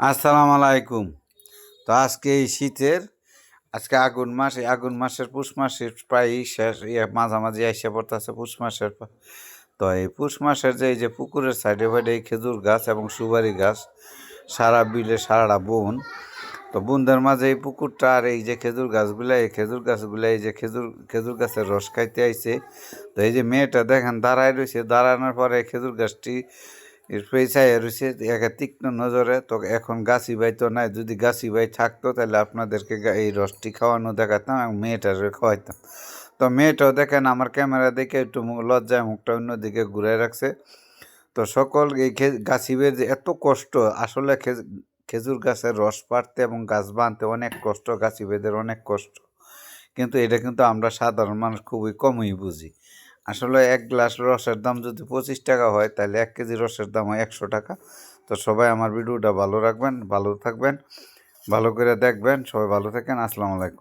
আসসালামু আলাইকুম। তো আজকে এই শীতের, আজকে আগুন মাস, এই আগুন মাসের, পুষ মাসের প্রায় শেষ মাঝামাঝি এসে পড়তেছে পুষ মাসের। তো এই পুষ মাসের যে, এই যে পুকুরের সাইডে ফাইডে এই খেজুর গাছ এবং সুপারি গাছ, সারা বিলে সারাটা বন। তো বনদের মাঝে এই পুকুরটা আর এই যে খেজুর গাছগুলো, এই খেজুর গাছগুলো, এই যে খেজুর খেজুর গাছের রস খাইতে আইছে। তো এই যে মেয়েটা দেখেন দাঁড়ায় রয়েছে দাঁড়ানোর পরে খেজুর গাছটি পেছায় রয়েছে একে তীক্ষ্ণ নজরে, তো এখন গাছি ভাই তো নাই, যদি গাছি ভাই থাকতো, তাহলে আপনাদেরকে এই রসটি খাওয়ানো দেখাতাম এবং মেয়েটারে খাওয়াইতাম। তো মেয়েটাও দেখেন, আমার ক্যামেরা দেখে একটু লজ্জায় মুখটা অন্যদিকে ঘুরে রাখছে। তো সকল এই গাছিবের যে এত কষ্ট, আসলে খেজুর গাছের রস পাড়তে এবং গাছ বাঁধতে অনেক কষ্ট গাছিবেদের অনেক কষ্ট। কিন্তু এটা কিন্তু আমরা সাধারণ মানুষ খুবই কমই বুঝি। আসলে এক গ্লাস রসের দাম যদি পঁচিশ টাকা হয়, তাহলে এক কেজি রসের দাম হয় একশো টাকা। তো সবাই আমার ভিডিওটা ভালো রাখবেন, ভালো থাকবেন, ভালো করে দেখবেন। সবাই ভালো থাকেন, আসসালামু আলাইকুম।